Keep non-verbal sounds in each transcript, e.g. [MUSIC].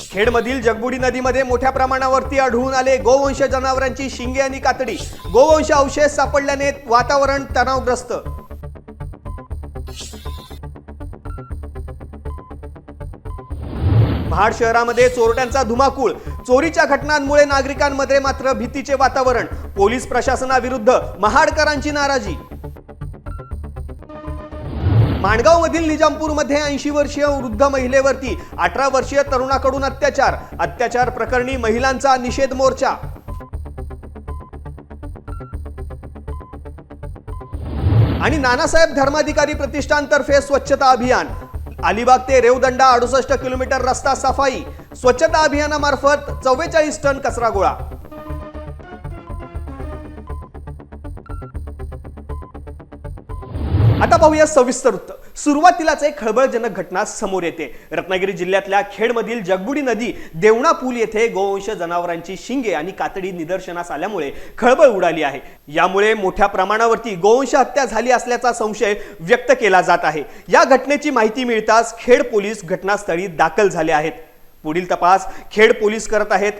खेडमधील जगबुडी नदीमध्ये मोठ्या प्रमाणावरती आढळून आले गोवंश जनावरांची शिंगे आणि कातडी. गोवंश अवशेष सापडल्याने वातावरण तणावग्रस्त. महाड शहरामध्ये चोरट्यांचा धुमाकूळ. चोरीच्या घटनांमुळे नागरिकांमध्ये मात्र भीतीचे वातावरण. पोलीस प्रशासनाविरुद्ध महाडकरांची नाराजी. माणगावमधील निजामपूरमध्ये ऐंशी वर्षीय वृद्ध महिलेवरती अठरा वर्षीय तरुणाकडून अत्याचार. अत्याचार प्रकरणी महिलांचा निषेध मोर्चा. आणि नानासाहेब धर्माधिकारी प्रतिष्ठानतर्फे स्वच्छता अभियान. अलिबाग ते रेवदंडा अडुसष्ट किलोमीटर रस्ता सफाई. स्वच्छता अभियानामार्फत चव्वेचाळीस टन कचरा गोळा. पाहूया सविस्तर वृत्त सुरुवातीलाच एक खळबळजनक घटना समोर येते. रत्नागिरी जिल्ह्यातल्या खेडमधील जगबुडी नदी देवणा पूल येथे गोवंश जनावरांची शिंगे आणि कातडी निदर्शनास आल्यामुळे खळबळ उडाली आहे. यामुळे मोठ्या प्रमाणावरती गोवंश हत्या झाली असल्याचा संशय व्यक्त केला जात आहे. या घटनेची माहिती मिळताच खेड पोलीस घटनास्थळी दाखल झाले आहेत. पुढील तपास खेड पोलीस करत आहेत.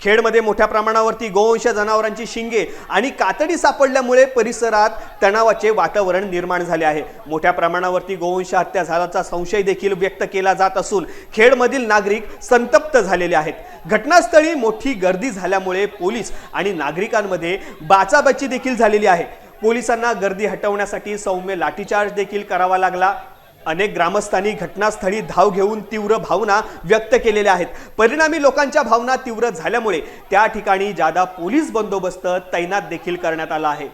खेडमध्ये मोठ्या प्रमाणावरती गोवंश जनावरांची शिंगे आणि कातडी सापडल्यामुळे परिसरात तणावाचे वातावरण निर्माण झाले आहे. मोठ्या प्रमाणावरती गोवंश हत्या झाल्याचा संशय देखील व्यक्त केला जात असून खेडमधील नागरिक संतप्त झालेले आहेत. घटनास्थळी मोठी गर्दी झाल्यामुळे पोलीस आणि नागरिकांमध्ये बाचाबाची देखील झालेली आहे. पोलिसांना गर्दी हटवण्यासाठी सौम्य लाठीचार्ज देखील करावा लागला. अनेक ग्रामस्थांनी घटनास्थळी धाव घेऊन तीव्र भावना व्यक्त केलेल्या आहेत. परिणामी लोकांच्या भावना तीव्र झाल्यामुळे त्या ठिकाणी जादा पोलीस बंदोबस्त तैनात देखील करण्यात आला आहे.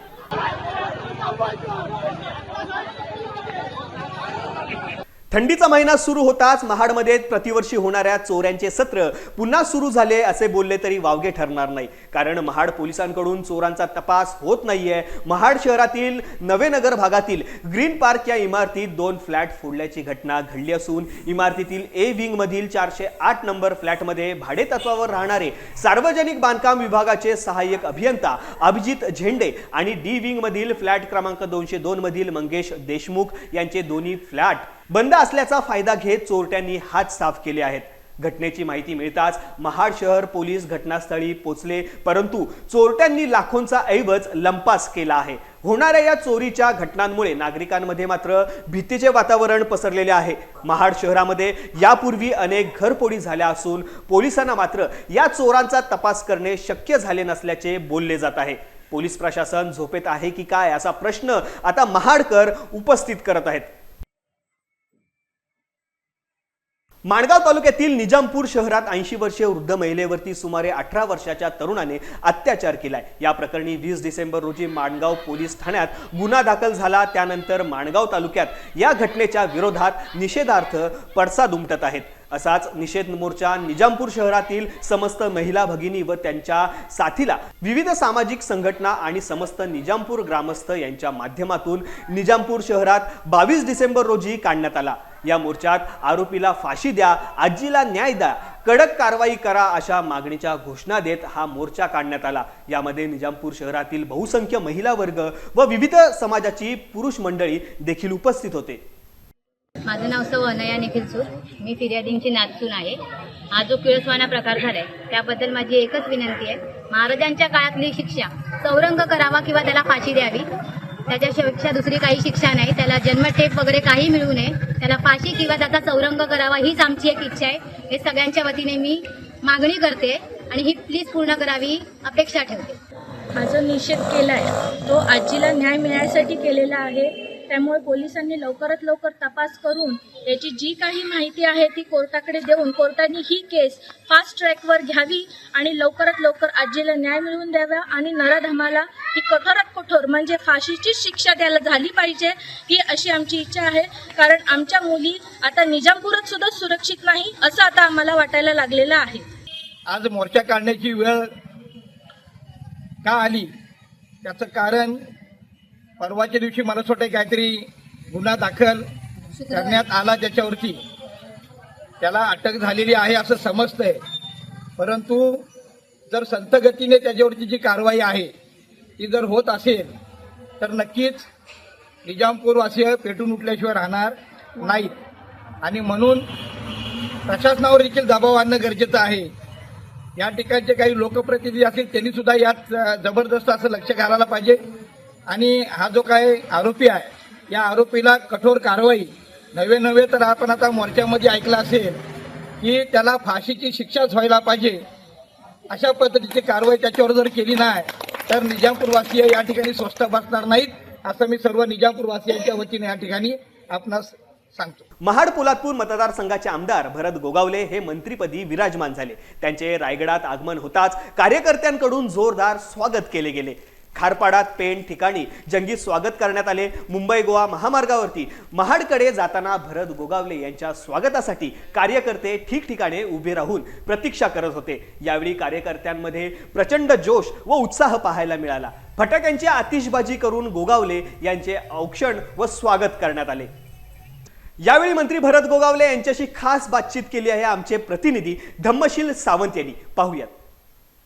थंडीचा महिना सुरू होताच महाडमध्ये प्रतिवर्षी होणाऱ्या चोऱ्यांचे सत्र पुन्हा सुरू झाले असे बोलले तरी वावगे ठरणार नाही. कारण महाड पोलिसांकडून चोरांचा तपास होत नाहीये. महाड शहरातील नवेनगर भागातील ग्रीन पार्क या इमारतीत दोन फ्लॅट फोडल्याची घटना घडली असून इमारतीतील ए विंग मधील चारशे आठ नंबर फ्लॅटमध्ये भाडे तत्वावर राहणारे सार्वजनिक बांधकाम विभागाचे सहाय्यक अभियंता अभिजित झेंडे आणि डी विंग मधील फ्लॅट क्रमांक दोनशे दोन मधील मंगेश देशमुख यांचे दोन्ही फ्लॅट बंद असल्याचा फायदा घेत चोरट्यांनी हात साफ केले आहेत. घटनेची माहिती मिळताच महाड शहर पोलीस घटनास्थळी पोचले परंतु चोरट्यांनी लाखोंचा ऐवज लंपास केला आहे. होणाऱ्या या चोरीच्या घटनांमुळे नागरिकांमध्ये मात्र भीतीचे वातावरण पसरलेले आहे. महाड शहरामध्ये यापूर्वी अनेक घरपोडी झाल्या असून पोलिसांना मात्र या चोरांचा तपास करणे शक्य झाले नसल्याचे बोलले जात आहे. पोलीस प्रशासन झोपेत आहे की काय असा प्रश्न आता महाडकर उपस्थित करत आहेत. माणगाव तालुक्यातील निजामपूर शहरात ऐंशी वर्षीय वृद्ध महिलेवरती सुमारे अठरा वर्षाच्या तरुणाने अत्याचार केलाय. या प्रकरणी वीस डिसेंबर रोजी माणगाव पोलीस ठाण्यात गुन्हा दाखल झाला. त्यानंतर माणगाव तालुक्यात या घटनेच्या विरोधात निषेधार्थ पडसाद उमटत आहेत. असाच निषेध मोर्चा निजामपूर शहरातील समस्त महिला भगिनी व त्यांच्या साथीला विविध सामाजिक संघटना आणि समस्त निजामपूर ग्रामस्थ यांच्या माध्यमातून निजामपूर शहरात बावीस डिसेंबर रोजी काढण्यात आला. या मोर्चात आरोपीला फाशी द्या आजीला न्याय द्या कडक कारवाई करा अशा मागणीच्या घोषणा देत हा मोर्चा काढण्यात आला. यामध्ये निजामपूर शहरातील बहुसंख्य महिला वर्ग व विविध समाजाची पुरुष मंडळी देखील उपस्थित होते. माझं नाव सौ अनया निखिल सूर. मी फिर्यादींची नाचून आहे. हा जो किळसवाना प्रकार झालाय त्याबद्दल माझी एकच विनंती आहे. महाराजांच्या काळातली शिक्षा चौरंग करावा किंवा त्याला फाशी द्यावी त्याच्यापेक्षा दुसरी काही शिक्षा नाही. त्याला जन्मठेप वगैरे काही मिळू नये. त्याला फाशी किंवा त्याचा चौरंग करावा हीच आमची एक इच्छा आहे. हे सगळ्यांच्या वतीने मी मागणी करते आणि ही प्लीज पूर्ण करावी अपेक्षा ठेवते. हा जो निषेध केलाय. तो आजीला न्याय मिळण्यासाठी केलेला आहे. त्यामुळे पोलिसांनी लवकरात लवकर तपास करून याची जी काही माहिती आहे ती कोर्टाकडे देऊन कोर्टाने ही केस फास्ट ट्रॅकवर घ्यावी आणि लवकरात लवकर आजीला न्याय मिळवून द्यावा आणि नराधमाला ही कठोरात कठोर म्हणजे फाशीचीच शिक्षा द्यायला झाली पाहिजे ही अशी आमची इच्छा आहे. कारण आमच्या मुली आता निजामपुरात सुद्धा सुरक्षित नाही असं आता आम्हाला वाटायला लागलेलं आहे. आज मोर्चा काढण्याची वेळ का आली? त्याचं कारण परवाच्या दिवशी मला वाटतं काहीतरी गुन्हा दाखल करण्यात आला त्याच्यावरती. त्याला अटक झालेली आहे असं समजतंय. परंतु जर संत गतीने त्याच्यावरची जी कारवाई आहे ती जर होत असेल तर नक्कीच निजामपूरवासीय पेटून उठल्याशिवाय राहणार नाहीत. आणि म्हणून प्रशासनावर देखील दबाव आणणं गरजेचं आहे. या ठिकाणचे काही लोकप्रतिनिधी असतील त्यांनी सुद्धा यात जबरदस्त असं लक्ष घालायला पाहिजे. आणि हा जो काय आरोपी आहे या आरोपीला कठोर कारवाई नव्हे नव्हे तर आपण आता मोर्चामध्ये ऐकलं असेल की त्याला फाशीची शिक्षाच व्हायला पाहिजे. अशा पद्धतीची कारवाई त्याच्यावर जर केली नाही तर निजामपूरवासीय या ठिकाणी स्वस्थ बसणार नाहीत असं मी सर्व निजामपूरवासियांच्या वतीने या ठिकाणी आपणास सांगतो. महाड पोलादपूर मतदारसंघाचे आमदार भरत गोगावले हे मंत्रीपदी विराजमान झाले. त्यांचे रायगडात आगमन होताच कार्यकर्त्यांकडून जोरदार स्वागत केले गेले. खारपाडात पेण ठिकाणी. जंगी स्वागत करण्यात आले. मुंबई गोवा महामार्गावरती. महाडकडे जाताना भरत गोगावले यांच्या स्वागतासाठी कार्यकर्ते ठिकठिकाणी उभे राहून प्रतीक्षा करत होते. यावेळी कार्यकर्त्यांमध्ये प्रचंड जोश व उत्साह पाहायला मिळाला. फटाक्यांची आतिषबाजी करून गोगावले यांचे औक्षण व स्वागत करण्यात आले. यावेळी मंत्री भरत गोगावले यांच्याशी खास बातचीत केली आहे आमचे प्रतिनिधी धम्मशील सावंत यांनी. पाहूयात.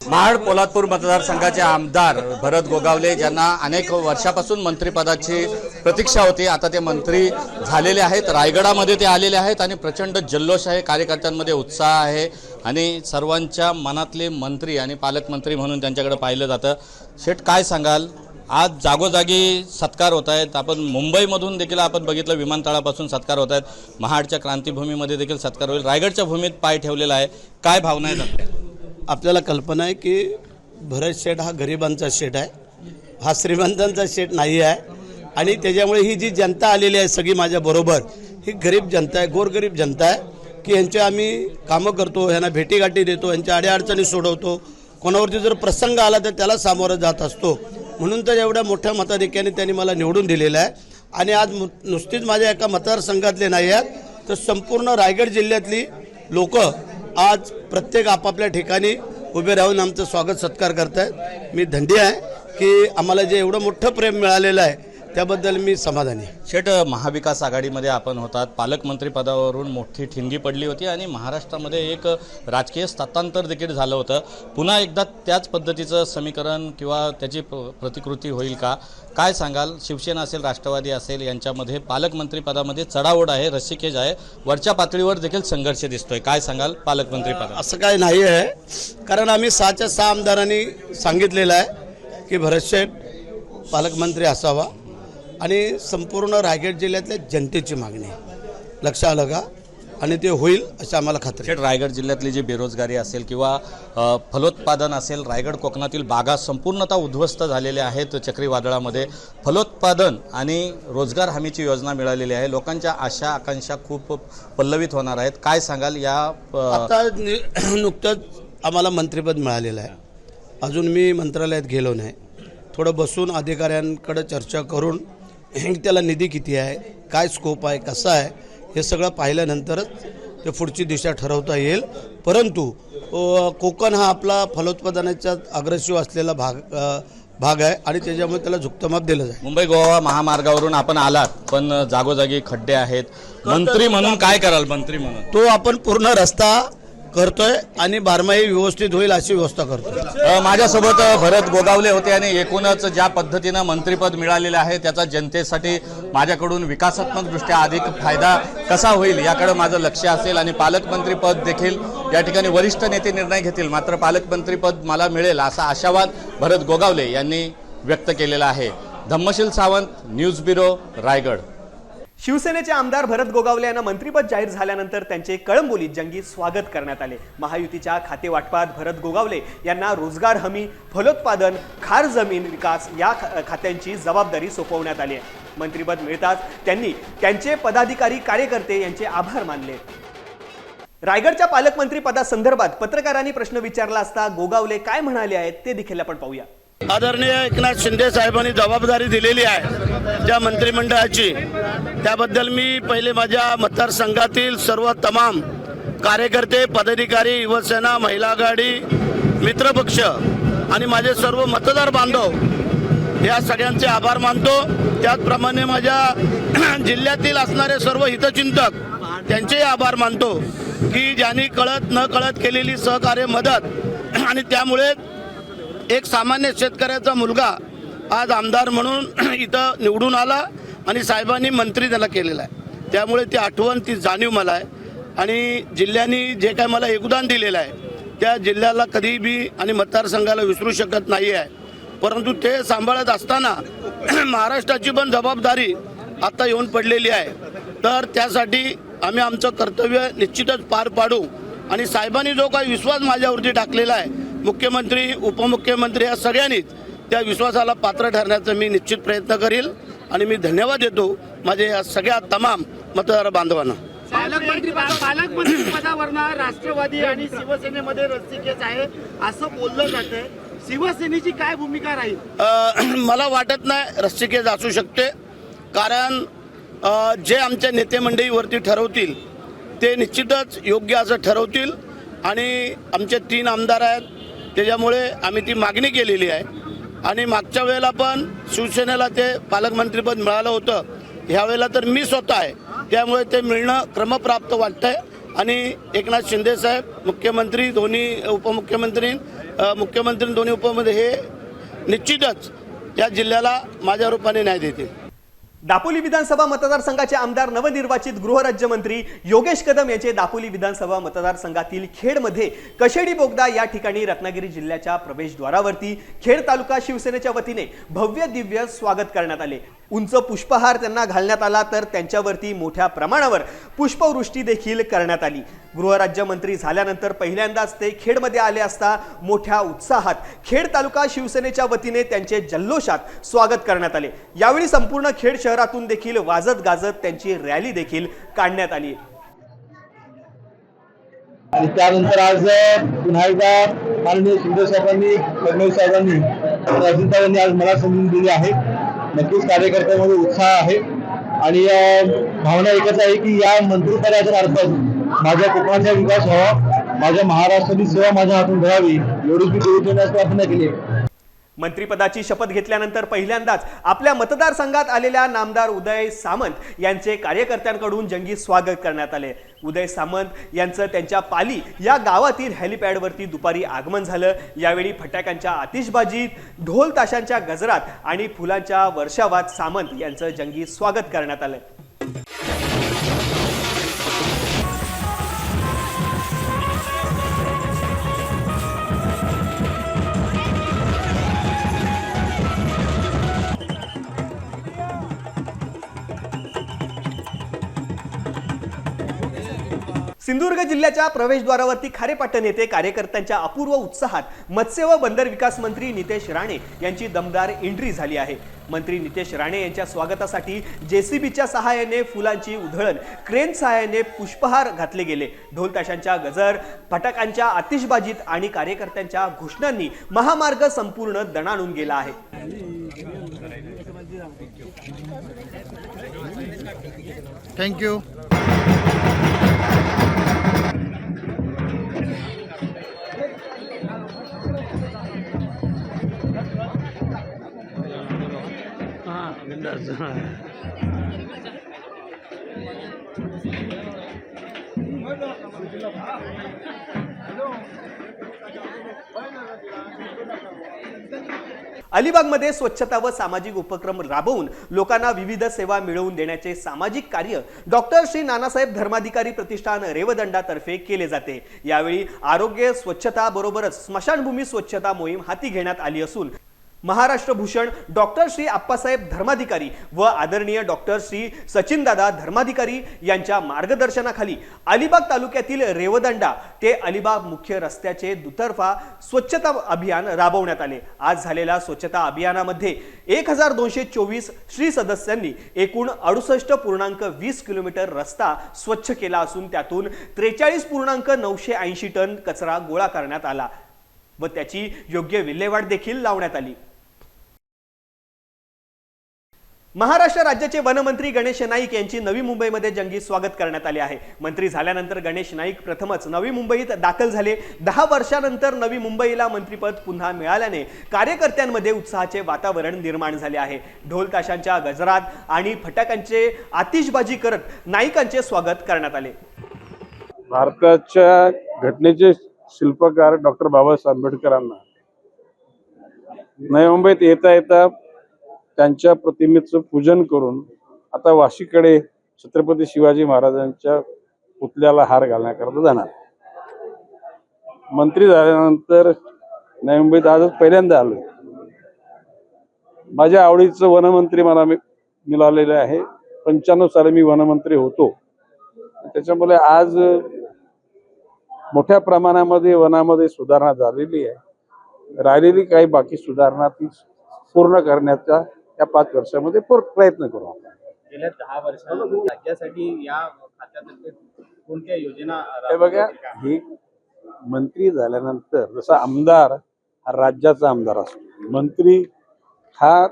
महाड पोलादपूर मतदारसंघाचे आमदार भरत गोगावले ज्यांना अनेक वर्षापासून मंत्रिपदाची प्रतीक्षा होती. आता ते मंत्री झालेले आहेत. रायगडामध्ये ते आलेले आहेत आणि प्रचंड जल्लोष आहे. कार्यकर्त्यांमध्ये उत्साह आहे आणि सर्वांच्या मनातले मंत्री आणि पालकमंत्री म्हणून त्यांच्याकडे पाहिलं जातं. शेठ काय सांगाल? आज जागोजागी सत्कार होत आहेत. आपण मुंबईमधून देखील आपण बघितलं विमानतळापासून सत्कार होत आहेत. महाडच्या क्रांतीभूमीमध्ये देखील सत्कार होईल. रायगडच्या भूमीत पाय ठेवलेला आहे. काय भावना आहेत आपल्याला कल्पना आहे की भरत शेठ हा गरिबांचा शेठ आहे. हा श्रीमंतांचा शेठ नाही आहे. आणि त्याच्यामुळे ही जी जनता आलेली आहे सगळी माझ्याबरोबर ही गरीब जनता आहे गोरगरीब जनता आहे की यांचे आम्ही कामं करतो यांना भेटीगाठी देतो यांच्या अडीअडचणी सोडवतो. कोणावरती जर प्रसंग आला तर त्याला सामोरं जात असतो. म्हणून तर एवढ्या मोठ्या मताधिक्याने त्यांनी मला निवडून दिलेलं आहे. आणि आज मु- नुसतीच माझ्या एका मतदारसंघातले नाही आहेत तर संपूर्ण रायगड जिल्ह्यातली लोक आज प्रत्येक आपापल्या ठिकाणी उभे राहून आमचं स्वागत सत्कार करत आहेत मी धंडी आहे की आम्हाला जे एवढं मोठं प्रेम मिळालेलं आहे त्याबद्दल मी समाधानी शेठ महाविकास आघाडीमध्ये आपण होतात. पालकमंत्री पदावरून मोठी ठिणगी पडली होती आणि महाराष्ट्रामध्ये एक राजकीय सत्तांतर देखील झालं होतं. पुन्हा एकदा त्याच पद्धतीचं समीकरण किंवा त्याची प्रतिकृती होईल का? काय सांगाल? शिवसेना असेल राष्ट्रवादी असेल यांच्यामध्ये पालकमंत्री पदामध्ये चढाओढ आहे रस्सीखेज आहे. वरच्या पातळीवर देखील संघर्ष दिसतोय. काय सांगाल पालकमंत्री पदा असं काय नाही आहे. कारण आम्ही सहाच्या सहा आमदारांनी सांगितलेलं आहे की भरत शेठ पालकमंत्री असावा. आणि संपूर्ण रायगड जिल्ह्यातल्या जनतेची मागणी. आहे लक्ष आलं का? आणि ते होईल अशी आम्हाला खात्री आहे. थेट रायगड जिल्ह्यातली जी बेरोजगारी असेल किंवा फलोत्पादन असेल रायगड कोकणातील बागा संपूर्णतः उद्ध्वस्त झालेल्या आहेत चक्रीवादळामध्ये. फलोत्पादन आणि रोजगार हमीची योजना मिळालेली आहे. लोकांच्या आशा आकांक्षा खूप पल्लवित होणार आहेत. काय सांगाल या आता नि- [CLEARS THROAT] नुकतंच आम्हाला मंत्रिपद मिळालेलं आहे. अजून मी मंत्रालयात गेलो नाही. थोडं बसून अधिकाऱ्यांकडे चर्चा करून [COUGHS] त्याला निधी किती आहे काय स्कोप आहे कसा आहे हे सगळं पाहिल्यानंतरच ते पुढची दिशा ठरवता येईल. परंतु कोकण हा आपला फलोत्पादनाचा अग्रेसिव्ह असलेला भाग भाग आहे आणि त्याच्यामुळे त्याला झुकतं माप दिलं जाईल. मुंबई गोवा महामार्गावरून आपण आलात पण जागोजागी खड्डे आहेत. मंत्री म्हणून काय कराल मंत्री म्हणून? तो आपण पूर्ण रस्ता करतोय आणि बारमाही व्यवस्थित होईल अशी व्यवस्था करतो माझ्यासोबत भरत गोगावले होते आणि एकूणच ज्या पद्धतीनं मंत्रिपद मिळालेलं आहे त्याचा जनतेसाठी माझ्याकडून विकासात्मक दृष्ट्या अधिक फायदा कसा होईल याकडे माझं लक्ष असेल आणि पालकमंत्रीपद देखील या ठिकाणी वरिष्ठ नेते निर्णय घेतील मात्र पालकमंत्रीपद मला मिळेल असा आशावाद भरत गोगावले यांनी व्यक्त केलेला आहे. Dhammashil Sawant news bureau Raigad. शिवसेनेचे आमदार भरत गोगावले यांना मंत्रीपद जाहीर झाल्यानंतर त्यांचे कळंबोलीत जंगी स्वागत करण्यात आले. महायुतीच्या खातेवाटपात भरत गोगावले यांना रोजगार हमी फलोत्पादन खार जमीन विकास या खात्यांची जबाबदारी सोपवण्यात आली आहे. मंत्रीपद मिळताच त्यांनी त्यांचे पदाधिकारी कार्यकर्ते यांचे आभार मानले. रायगडच्या पालकमंत्री पदासंदर्भात पत्रकारांनी प्रश्न विचारला असता गोगावले काय म्हणाले आहेत ते देखील आपण पाहूया. आदरणीय एकनाथ शिंदे साहेबांनी जबाबदारी दिलेली आहे ज्या मंत्रिमंडळाची. त्याबद्दल मी पहिले माझ्या मतदारसंघातील सर्व तमाम कार्यकर्ते पदाधिकारी युवसेना महिला आघाडी मित्रपक्ष आणि माझे सर्व मतदार बांधव या सगळ्यांचे आभार मानतो. त्याचप्रमाणे माझ्या [CLEARS THROAT] जिल्ह्यातील असणारे सर्व हितचिंतक त्यांचेही आभार मानतो की ज्यांनी कळत न कळत केलेली सहकार्य मदत [CLEARS THROAT] आणि त्यामुळे एक सामान्य शेतकऱ्याचा मुलगा आज आमदार म्हणून [CLEARS THROAT] इथं निवडून आला आणि साहेबांनी मंत्री त्याला केलेला आहे. त्यामुळे ती आठवण ती जाणीव मला आहे. आणि जिल्ह्यांनी जे काय मला योगदान दिलेलं आहे त्या जिल्ह्याला कधी बी आणि मतदारसंघाला विसरू शकत नाही आहे. परंतु ते सांभाळत असताना [CLEARS THROAT] महाराष्ट्राची पण जबाबदारी आता येऊन पडलेली आहे. तर त्यासाठी आम्ही आमचं कर्तव्य निश्चितच पार पाडू. आणि साहेबांनी जो काही विश्वास माझ्यावरती टाकलेला आहे मुख्यमंत्री उपमुख्यमंत्री या सगळ्यांनीच त्या विश्वासाला पात्र ठरण्याचा मी निश्चित प्रयत्न करील आणि मी धन्यवाद देतो माझे या सगळ्या तमाम मतदार बांधवांना. पालकमंत्री पालकमंत्री पदावरनं राष्ट्रवादी आणि शिवसेनेमध्ये रस्सीखेच आहे असं बोललं जातंय. शिवसेनेची काय भूमिका राहील? [CLEARS THROAT] मला वाटत नाही रस्तिकेज असू शकते. कारण जे आमच्या नेते मंडळीवरती ठरवतील ते निश्चितच योग्य असं ठरवतील. आणि आमचे तीन आमदार आहेत त्याच्यामुळे आम्ही ती मागणी केलेली आहे. आणि मागच्या वेळेला पण शिवसेनेला ते पालकमंत्रीपद मिळालं होतं. ह्यावेळेला तर मी स्वतः आहे. त्यामुळे ते मिळणं क्रमप्राप्त वाटतंय. आणि एकनाथ शिंदे साहेब मुख्यमंत्री दोन्ही उपमुख्यमंत्री मुख्यमंत्री दोन्ही उपमध्ये हे निश्चितच या जिल्ह्याला माझ्या रूपाने न्याय देतील. दापोली विधानसभा मतदारसंघाचे आमदार नवनिर्वाचित गृहराज्यमंत्री योगेश कदम यांचे दापोली विधानसभा मतदारसंघातील खेडमध्ये कशेडी बोगदा या ठिकाणी रत्नागिरी जिल्ह्याच्या प्रवेशद्वारावरती खेड तालुका शिवसेनेच्या वतीने भव्य दिव्य स्वागत करण्यात आले. उंच पुष्पहार त्यांना घालण्यात आला तर त्यांच्यावरती मोठ्या प्रमाणावर पुष्पवृष्टी देखील करण्यात आली. गृहराज्यमंत्री झाल्यानंतर पहिल्यांदाच ते खेडमध्ये आले असता मोठ्या उत्साहात खेड तालुका शिवसेनेच्या वतीने त्यांचे जल्लोषात स्वागत करण्यात आले. यावेळी संपूर्ण खेड शहरातून देखील वाजत गाजत त्यांची रॅली देखील काढण्यात आली. आणि त्यानंतर आज पुन्हा एकदा माननीय शिंदे साहेबांनी फडणवीस साहेबांनी अजित साहेबांनी आज मला संधी दिली आहे. नक्कीच कार्यकर्त्यामध्ये उत्साह आहे. आणि भावना एकच आहे की या मंत्रिपदाच्या अर्थात माझ्या कोकणाचा विकास व्हावा माझ्या महाराष्ट्राची सेवा माझ्या हातून घडावी एवढीच मी देवीचरणास प्रार्थना केली आहे. मंत्रिपदाची शपथ घेतल्यानंतर पहिल्यांदाच आपल्या मतदारसंघात आलेल्या नामदार उदय सामंत यांचे कार्यकर्त्यांकडून जंगी स्वागत करण्यात आले. उदय सामंत यांचं त्यांच्या पाली या गावातील हेलिपॅडवरती दुपारी आगमन झालं. यावेळी फटाक्यांच्या आतिषबाजीत ढोल ताशांच्या गजरात आणि फुलांच्या वर्षावात सामंत यांचं जंगी स्वागत करण्यात आलं. सिंधुदुर्ग जिल्ह्याच्या प्रवेशद्वारावरती खारेपाटण येथे कार्यकर्त्यांच्या अपूर्व उत्साहात मत्स्य व बंदर विकास मंत्री नितेश राणे यांची दमदार एंट्री झाली आहे. मंत्री नितेश राणे यांच्या स्वागतासाठी जेसीबीच्या सहाय्याने फुलांची उधळण क्रेन सहाय्याने पुष्पहार घातले गेले. ढोलताशांच्या गजर फटाकांच्या आतिषबाजीत आणि कार्यकर्त्यांच्या घोषणांनी महामार्ग संपूर्ण दणाणून गेला आहे. थँक्यू अलिबागमध्ये स्वच्छता व सामाजिक उपक्रम राबवून लोकांना विविध सेवा मिळवून देण्याचे सामाजिक कार्य डॉक्टर श्री नानासाहेब धर्माधिकारी प्रतिष्ठान रेवदंडातर्फे केले जाते. यावेळी आरोग्य स्वच्छता बरोबरच स्मशानभूमी स्वच्छता मोहीम हाती घेण्यात आली असून महाराष्ट्र भूषण डॉक्टर श्री आप्पासाहेब धर्माधिकारी व आदरणीय डॉक्टर श्री सचिनदादा धर्माधिकारी यांच्या मार्गदर्शनाखाली अलिबाग तालुक्यातील रेवदंडा ते अलिबाग मुख्य रस्त्याचे दुतर्फा स्वच्छता अभियान राबवण्यात आले. आज झालेल्या स्वच्छता अभियानामध्ये एक हजार दोनशे चोवीस श्री सदस्यांनी एकूण अडुसष्ट पूर्णांक वीस किलोमीटर रस्ता स्वच्छ केला असून त्यातून त्रेचाळीस पूर्णांक नऊशे ऐंशी टन कचरा गोळा करण्यात आला व त्याची योग्य विल्हेवाट देखील लावण्यात आली. महाराष्ट्र राज्याचे वनमंत्री गणेश नाईक यांची नवी मुंबईमध्ये जंगी स्वागत करण्यात आले आहे. मंत्री झाल्यानंतर गणेश नाईक प्रथमच नवी मुंबईत दाखल झाले. दहा वर्षानंतर नवी मुंबईला मंत्रीपद पुन्हा मिळाल्याने कार्यकर्त्यांमध्ये उत्साहाचे वातावरण निर्माण झाले आहे. ढोल ताशांच्या गजरात आणि फटाक्यांचे आतिषबाजी करत नाईकांचे स्वागत करण्यात आले. भारताच्या घटनेचे शिल्पकार डॉक्टर बाबासाहेब आंबेडकरांना नवी मुंबईत येता येता त्यांच्या प्रतिमेचं पूजन करून आता वाशीकडे छत्रपती शिवाजी महाराजांच्या पुतल्याला हार घालण्याकरता जाणार. मंत्री झाल्यानंतर नवी मुंबईत आजच पहिल्यांदा आलोय. माझ्या आवडीचं वनमंत्री मला मिळालेलं आहे. पंच्याण्णव साली मी वनमंत्री होतो. त्याच्यामुळे आज मोठ्या प्रमाणामध्ये वनामध्ये सुधारणा झालेली आहे. राहिलेली काही बाकी सुधारणा ती पूर्ण करण्याचा या पाच वर्षामध्ये पूर- प्रयत्न करू आपण. गेल्या दहा वर्षांमध्ये राज्यासाठी या खात्यातर्फे कोणत्या योजना हे बघा ही मंत्री झाल्यानंतर जसा आमदार हा राज्याचा आमदार असतो. मंत्री हा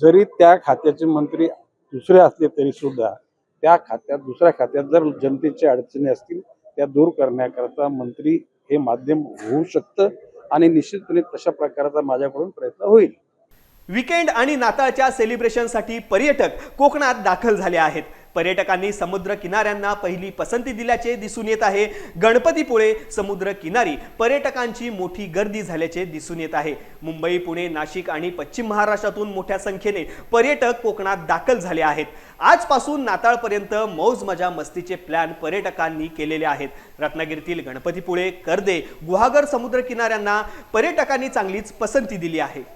जरी त्या खात्याचे मंत्री दुसरे असले तरी सुद्धा त्या खात्यात दुसऱ्या खात्यात जर जनतेच्या अडचणी असतील त्या दूर करण्याकरता मंत्री हे माध्यम होऊ शकतं आणि निश्चितपणे तशा प्रकारचा माझ्याकडून प्रयत्न होईल. विकेंड आणि नाताळच्या सेलिब्रेशनसाठी पर्यटक कोकणात दाखल झाले आहेत. पर्यटकांनी समुद्र किनाऱ्यांना पहिली पसंती दिल्याचे दिसून येत आहे. गणपतीपुळे समुद्र किनारी पर्यटकांची मोठी गर्दी झाल्याचे दिसून येत आहे. मुंबई पुणे नाशिक आणि पश्चिम महाराष्ट्रातून मोठ्या संख्येने पर्यटक कोकणात दाखल झाले आहेत. आजपासून नाताळपर्यंत मौज मजा मस्तीचे प्लॅन पर्यटकांनी केलेले आहेत. रत्नागिरीतील गणपतीपुळे कर्दे गुहागर समुद्र किनाऱ्यांना पर्यटकांनी चांगलीच पसंती दिली आहे.